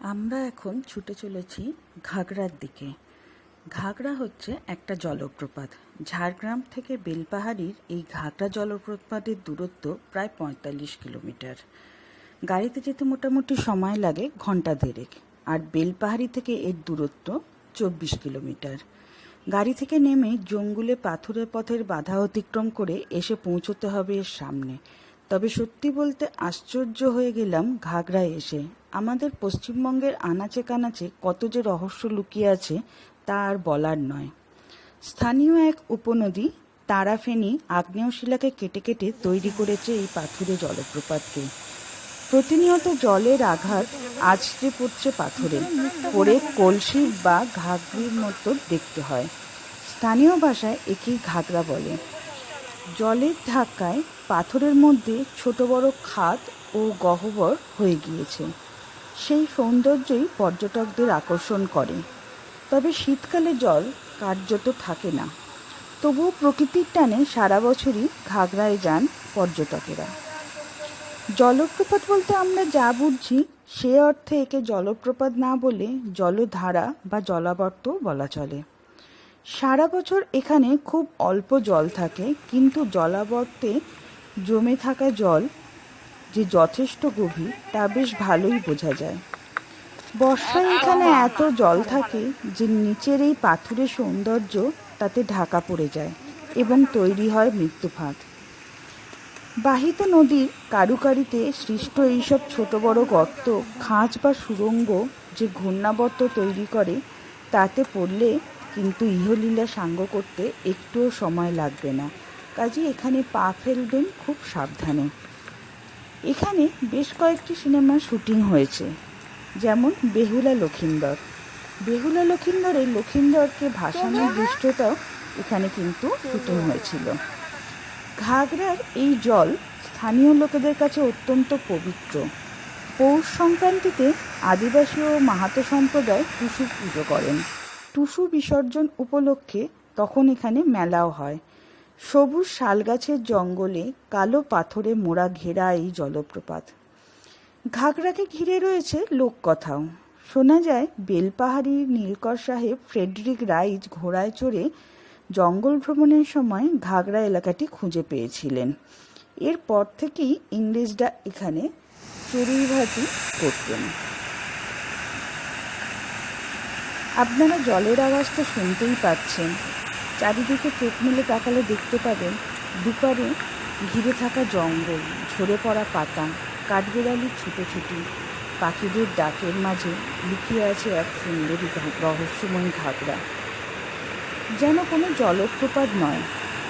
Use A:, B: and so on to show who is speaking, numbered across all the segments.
A: আমরা এখন ছুটে চলেছি ঘাগড়ার দিকে। ঘাগড়া হচ্ছে একটা জলপ্রপাত। ঝাড়গ্রাম থেকে বেলপাহাড়ির এই ঘাগড়া জলপ্রপাতের দূরত্ব প্রায় পঁয়তাল্লিশ কিলোমিটার। গাড়িতে যেতে মোটামুটি সময় লাগে ঘণ্টা দেড়েক। আর বেলপাহাড়ি থেকে এর দূরত্ব চব্বিশ কিলোমিটার। গাড়ি থেকে নেমে জঙ্গুলে পাথুরে পথের বাধা অতিক্রম করে এসে পৌঁছতে হবে এর সামনে। তবে সত্যি বলতে আশ্চর্য হয়ে গেলাম ঘাগড়ায় এসে। আমাদের পশ্চিমবঙ্গের আনাচে কানাচে কত যে রহস্য লুকিয়ে আছে তা আর বলার নয়। স্থানীয় এক উপনদী, তারাফেনী আগ্নেয় শিলাকে কেটে কেটে তৈরি করেছে এই পাথুরে জলপ্রপাতকে। প্রতিনিয়ত জলের আঘাত আছড়ে পড়ছে পাথরে পরে কলসি বা ঘাগরির মতো দেখতে হয়। স্থানীয় ভাষায় একেই ঘাগরা বলে। জলের ধাক্কায় পাথরের মধ্যে ছোট বড় খাত ও গহ্বর হয়ে গিয়েছে। সেই সৌন্দর্যই পর্যটকদের আকর্ষণ করে। তবে শীতকালে জল কার্যত থাকে না। তবুও প্রকৃতির টানে সারা বছরই ঘাগড়ায় যান পর্যটকেরা। জলপ্রপাত বলতে আমরা যা বুঝছি সে অর্থে একে জলপ্রপাত না বলে জলধারা বা জলাবর্ত বলা চলে। সারা বছর এখানে খুব অল্প জল থাকে, কিন্তু জলাবর্তে জমে থাকা জল যে যথেষ্ট গভীর, তা বেশ ভালোই বোঝা যায়। বর্ষায় এখানে এত জল থাকে যে নিচের এই পাথুরের সৌন্দর্য তাতে ঢাকা পড়ে যায় এবং তৈরি হয় মৃত্যুফাঁদ বাহিত নদীর কারুকারিতে সৃষ্ট এইসব ছোট বড় গর্ত, খাঁজ বা সুড়ঙ্গ যে ঘূর্ণাবর্ত তৈরি করে, তাতে পড়লে কিন্তু ইহলীলা সাঙ্গ করতে একটুও সময় লাগবে না। কাজে এখানে পা ফেলবেন খুব সাবধানে। এখানে বেশ কয়েকটি সিনেমার শুটিং হয়েছে যেমন বেহুলা লক্ষিন্দর। বেহুলা লক্ষিন্দরে লক্ষিন্দরকে ভাসানোর দৃশ্যটাও এখানে কিন্তু শুটিং হয়েছিল। ঘাগড়ার এই জল স্থানীয় লোকেদের কাছে অত্যন্ত পবিত্র। পৌষ সংক্রান্তিতে আদিবাসী ও মাহাতো সম্প্রদায় টুসু পুজো করেন। টুসু বিসর্জন উপলক্ষে তখন এখানে মেলাও হয়। সবুজ শালগাছের জঙ্গলে কালো পাথরে মোড়া ঘেরা এই জলপ্রপাত। ঘাগড়াকে ঘিরে রয়েছে লোককথাও। শোনা যায় বেলপাহাড়ির নীলকর সাহেব ফ্রেডরিক রাইজ ঘোড়ায় চড়ে জঙ্গল ভ্রমণের সময় ঘাগড়া এলাকাটি খুঁজে পেয়েছিলেন। এরপর থেকেই ইংরেজরা এখানে চড়ুইভাতি করতেন। আপনারা জলের আওয়াজ তো শুনতেই পাচ্ছেন। চারিদিকে চোখ মেলে তাকালে দেখতে পাবেন দুপারে ঘিরে থাকা জঙ্গল, ঝরে পড়া পাতা কাঠবিড়ালির ছুটোছুটি পাখিদের ডাকের মাঝে লুকিয়ে আছে এক সুন্দরী রহস্যময়ী ঘাগড়া যেন কোনো জলপ্রপাত নয়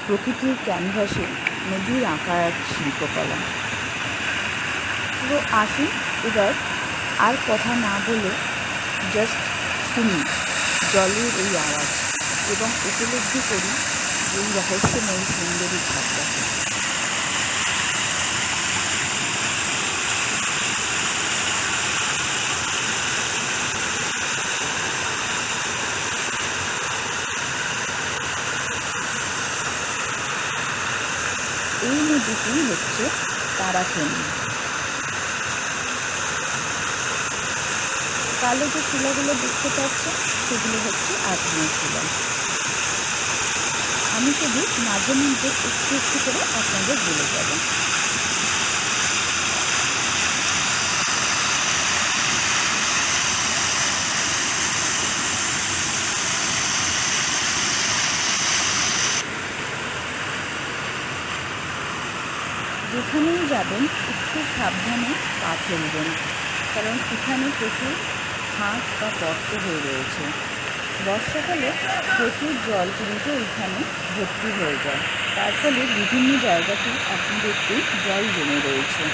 A: প্রকৃতির ক্যানভাসে নদীর আঁকা এক শিল্পকলা। তো আসুন এবার আর কথা না বলে জাস্ট শুনি জলের এই আওয়াজ। এবং উপলব্ধি করি এই রহস্যময় সুন্দরী ঘাটটাকে এই নদীটি হচ্ছে তারাখেনি কালো যে শিলাগুলো দেখতে পাচ্ছেন সেগুলো হচ্ছে আগ্নেয় শিলা। আমি শুধু মাঝে মধ্যে একটু একটু করে আপনাদের বলে যাব। যেখানেই যাবেন, একটু সাবধানে পা ফেলবেন কারণ এখানে প্রচুর ফাঁক বা গর্ত হয়ে রয়েছে। বর্ষাকালে প্রচুর জল কিন্তু এখানে ভর্তি হয়ে যায়। তার ফলে বিভিন্ন জায়গাতে এখন দেখতে জল জমে রয়েছে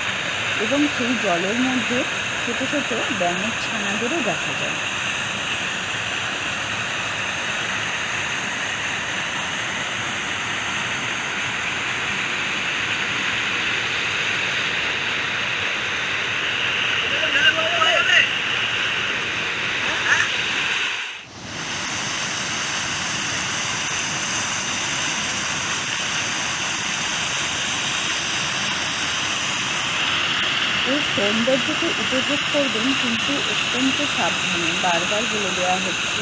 A: এবং সেই জলের মধ্যে ছোট ছোট ব্যাঙের ছানাদেরও দেখা যায়। এর সৌন্দর্যকে উপভোগ করবেন কিন্তু অত্যন্ত সাবধানে। বারবার বলে দেওয়া হচ্ছে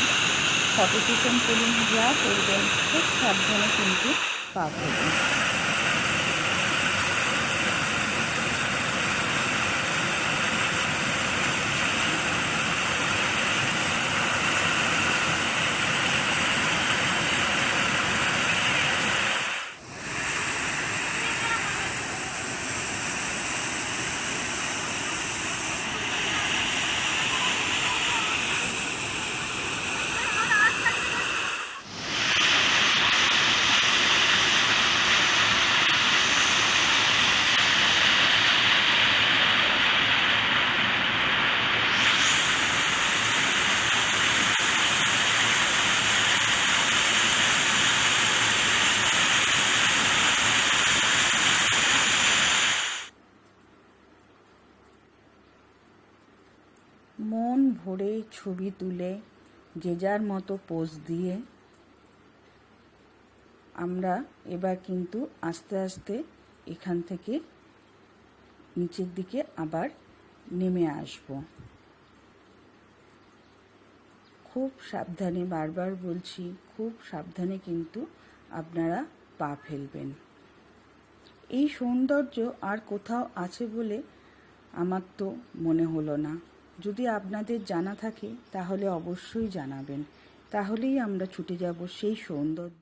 A: ফটো সেশন করুন, যা করবেন, খুব সাবধানে কিন্তু পা মন ভরে ছবি তুলে যে যার মতো পোজ দিয়ে আমরা এবার কিন্তু আস্তে আস্তে এখান থেকে নিচের দিকে আবার নেমে আসব। খুব সাবধানে বারবার বলছি, খুব সাবধানে কিন্তু আপনারা পা ফেলবেন। এই সৌন্দর্য আর কোথাও আছে বলে আমার তো মনে হলো না। যদি আপনাদের জানা থাকে তাহলে অবশ্যই জানাবেন। তাহলেই আমরা ছুটে যাব সেই সৌন্দর্য